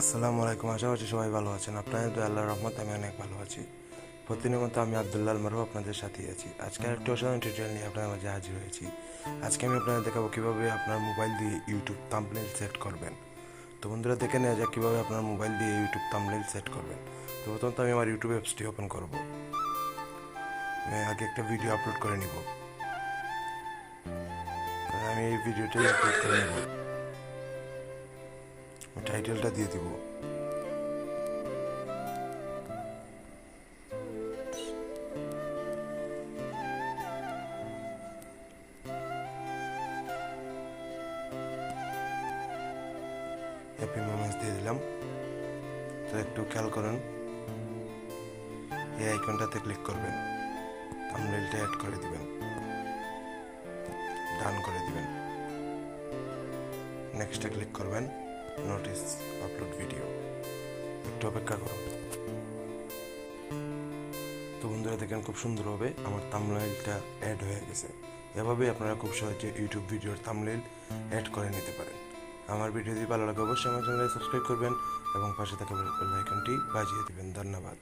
আসসালামু আলাইকুম আশা করছি সবাই ভালো আছেন। আপনাদের তো আল্লাহর রহমত আমি অনেক ভালো আছি। প্রতিনিয়ত আমি আবদুল্লাহ মারু আপনাদের সাথেই আছি। আজকে একটু অসাধারণ টিউটোরিয়াল নিয়ে আপনাদের মাঝে হাজির হয়েছি। আজকে আমি আপনাদের দেখাবো কীভাবে আপনার মোবাইল দিয়ে ইউটিউব থাম্বনেল সেট করবেন। তো বন্ধুরা দেখে নেওয়া যাক কীভাবে আপনার মোবাইল দিয়ে ইউটিউব থাম্বনেল সেট করবেন। তো প্রথমত আমি আমার ইউটিউব অ্যাপসটি ওপেন করব। আমি আগে একটা ভিডিও আপলোড করে নিব। আমি এই ভিডিওটাই আপলোড করে নেব। টাইটেলটা দিয়ে দিব। হ্যাপি মোমেন্টস দিয়ে দিলাম। তো একটু খেয়াল করুন, এই আইকনটাতে ক্লিক করবেন থাম্বনেলটা অ্যাড করে দিবেন ডান করে দিবেন। নেক্সটে ক্লিক করবেন। নোটিস আপলোড ভিডিও একটু অপেক্ষা করো। তো বন্ধুরা, দেখেন খুব সুন্দরভাবে আমার থাম্বনেলটা অ্যাড হয়ে গেছে। এভাবে আপনারা খুব সহজে ইউটিউব ভিডিওর থাম্বনেল অ্যাড করে নিতে পারেন। আমার ভিডিও যদি ভালো লাগে, অবশ্যই আমার চ্যানেলে সাবস্ক্রাইব করবেন এবং পাশে থাকা বেল আইকনটি বাজিয়ে দেবেন। ধন্যবাদ।